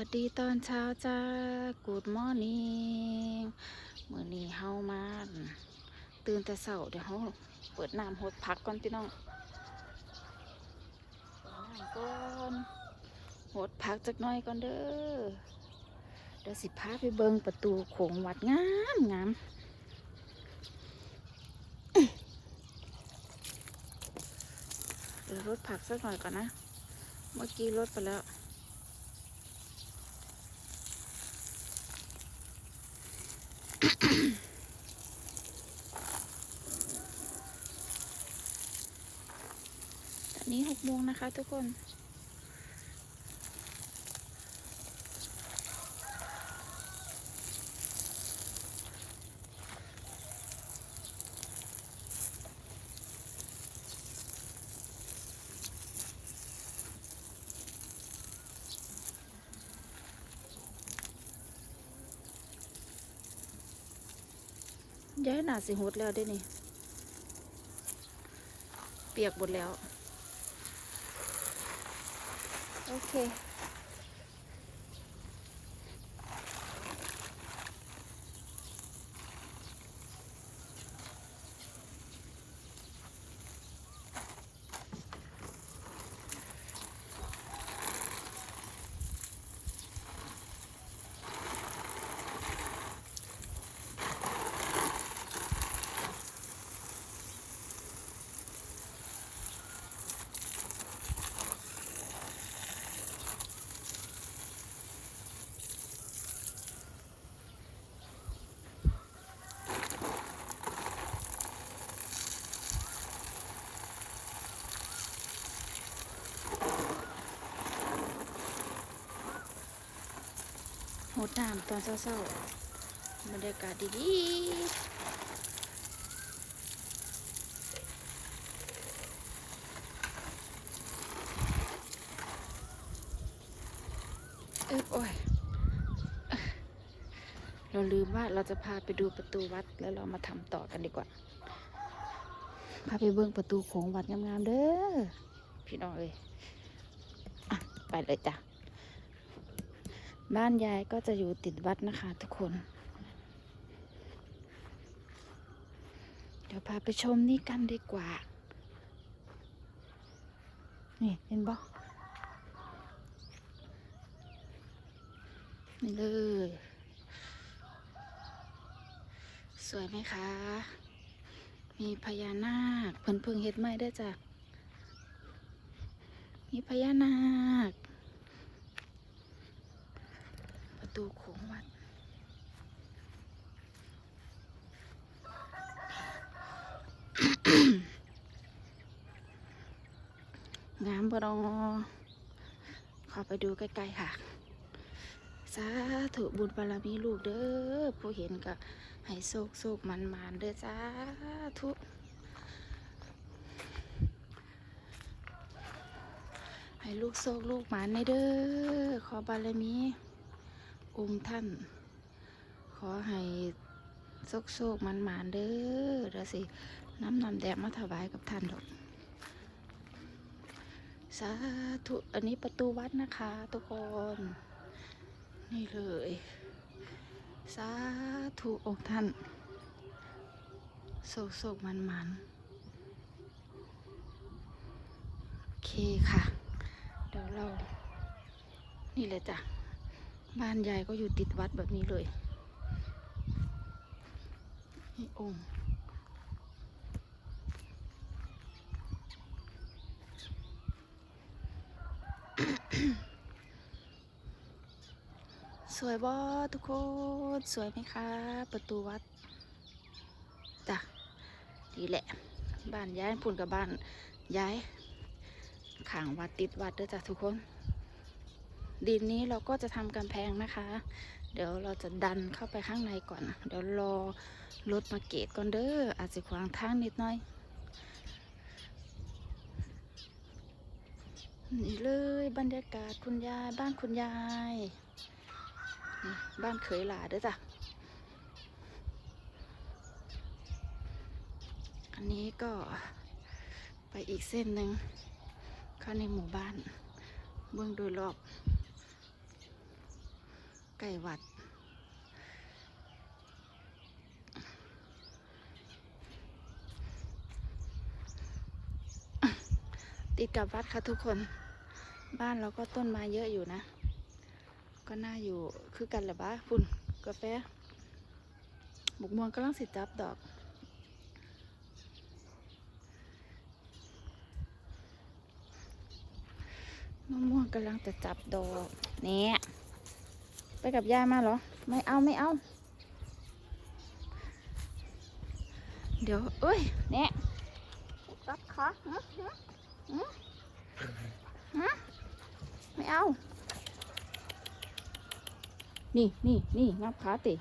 วัสดีตอนเช้าจ้า Good morning มื้อนี้เฮามาตื่นแต่เช้าเดี๋ยวเฮาเปิดน้ำหดพักก่อนพี่น้องเปิดน้ำก่อนหดพักจักหน่อยก่อนเด้อ เดี๋ยวสิพาไปเบิ่งประตูโขงวัดงามงามเดี๋ยวรถผักสักหน่อยก่อนนะ เมื่อกี้รถไปแล้ว ตอนนี้หกโมงนะคะทุกคน ย้ายหนาสิหดแล้วได้นี่ เปียกหมดแล้ว โอเค หดน้ำตอนเศร้าๆบรรยากาศดีๆเอ๊บโอ้ยเราลืมว่าเราจะพาไปดูประตูวัดแล้วเรามาทำต่อกันดีกว่า พาไปเบิ้งประตูโของวัดงามๆเด้อพี่น้องเอ้ยอะไปเลยจ้ะ บ้านยายก็จะอยู่ติดวัดนะคะทุกคน เดี๋ยวพาไปชมนี่กันดีกว่า นี่เห็นบ่นี่เลย สวยไหมคะ มีพญานาคเพิ่นเพิ่งเฮ็ดไม้ได้จ้ะมีพญานาค ประ ตูโขงวัด งามบรอเข้าไปดูใกล้ๆค่ะ สาธุบุญบารมีลูกเด้อ ผู้เห็นก็ให้โศกโศกมันมันเด้อสาธุให้ลูกโศกลูกหมานในเด้อ ขอบารมี องค์ท่าน ขอให้โชคโชคมันมานๆเด้อเดี๋ยวสิ น้ำนำแดงมาถวายกับท่านดอก สาธุ อันนี้ประตูวัดนะคะ ทุกคน นี่เลย สาธุองค์ท่านโศกโศกมันมันๆโอเคค่ะ เดี๋ยวเรา นี่เลยจ้ะ บ้านยายก็อยู่ติดวัดแบบนี้เลยนี่องค์สวยบ่ทุกคน สวยไหมคะ ประตูวัดจ้ะนี่แหละ บ้านย้ายพุ่นกับบ้านย้ายขางวัดติดวัดเด้อจ้ะทุกคน ดินนี้เราก็จะทำกำแพงนะคะ เดี๋ยวเราจะดันเข้าไปข้างในก่อนเดี๋ยวรอรถมาเกตก่อนเด้ออาจจะขวางทางนิดหน่อย นี่เลยบรรยากาศคุณยายบ้านคุณยาย บ้านเขยหลาเด้อจ้ะอันนี้ก็ไปอีกเส้นหนึ่งเข้าในหมู่บ้าน เบื้องโดยรอบ ใกล้วัด ติดกับวัดค่ะทุกคน บ้านเราก็ต้นไม้เยอะอยู่นะ ก็น่าอยู่คือกันแหละบ้าฝุ่นกาแฟบุกม่วงกำลังสิจับดอกมะม่วงกำลังจะจับดอกเนี่ย กับย่ามาเหรอ ไม่เอาไม่เอา เดี๋ยวเอ้ยเนี่ยรัดขาไม่เอา นี่นี่นี่งับขาติ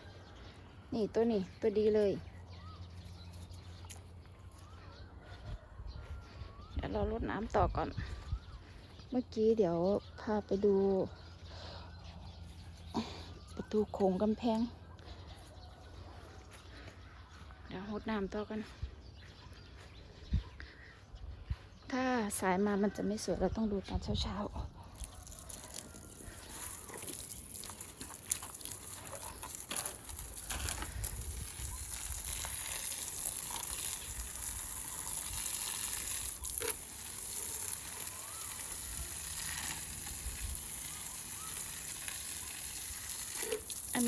นี่ตัวนี้ตัวดีเลย เดี๋ยวเราลดน้ำต่อก่อน เมื่อกี้เดี๋ยวพาไปดู ตูโขงกำแพง เดี๋ยวหดน้ำต่อกัน ถ้าสายมามันจะไม่สวยเราต้องดูตอนเช้าๆ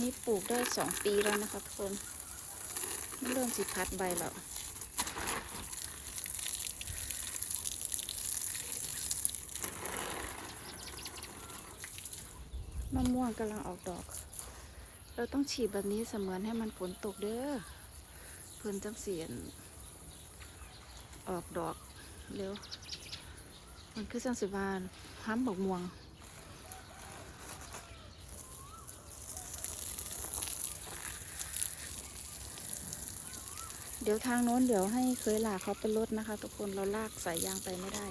นี้ปลูกได้สองปีแล้วนะคะทุกคนไม่เริ่มสิพัดใบแล้วมะม่วงกำลังออกดอก เราต้องฉีดแบบนี้เสมือนให้มันฝนตกเด้อเพื่อนจังเสียน ออกดอกเร็ว มันคือสังสิบานห้ำบอกม่วง ดี๋ยวทางโน้นเดี๋ยวให้เคยหลาเขาเป็นรถนะคะ ทุกคนเราลากสายยางไปไม่ได้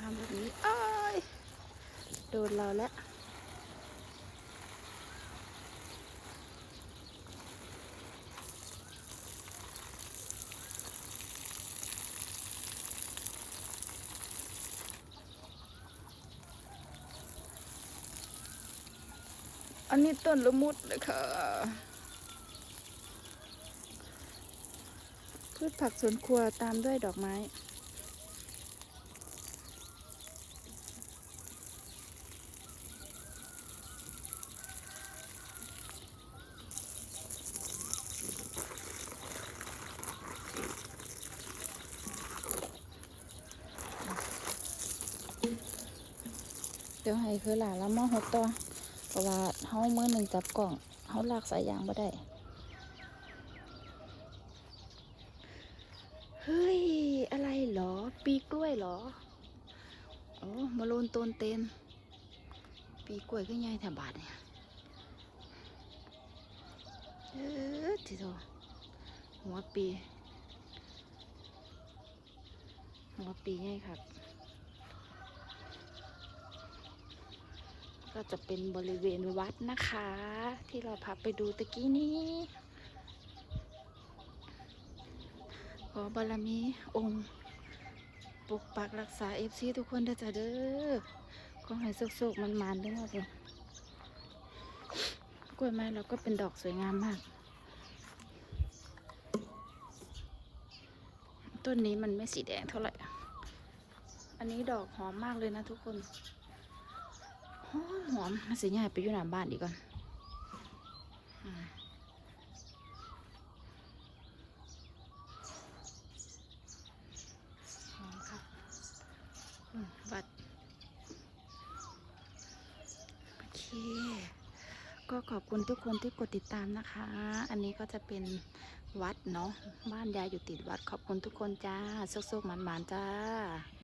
ทำแบบนี้อ้ยโดนเราแล้ว นนี้ต้นละมุดเลยค่ะ พืชผักสวนครัวตามด้วยดอกไม้ เดี๋ยวให้คือหลานแล้วมอหกตัวเพราะว่า เฮามือหนึ่งจับกล่องเฮาลากสายยางมาได้ เฮ้ย อะไรเหรอ ปีกล้วยเหรอ โอ้มาโลนต้นเตนปีกล้วยก็ใหญ่แถวบาทเนี่ยเออทีโตหัวปี หัวปีใหญ่ครับ ก็จะเป็นบริเวณวัดนะคะ ที่เราพาไปดูตะกี้นี้ขอบารมีองค์ปกปักรักษาเอฟซีทุกคนเด้อจ้าเด้อขอให้สุกๆมันๆด้วยนะเลยกล้วยไม้เราก็เป็นดอกสวยงามมาก ต้นนี้มันไม่สีแดงเท่าไหร่ อันนี้ดอกหอมมากเลยนะทุกคน อมหอมน่าสิยายไปอยู่หน้าบ้านดีก่อนหอมครับวัดโอเค ก็ขอบคุณทุกคนที่กดติดตามนะคะ อันนี้ก็จะเป็นวัดเนาะ บ้านยายอยู่ติดวัด ขอบคุณทุกคนจ้าสุกๆหมานๆจ้า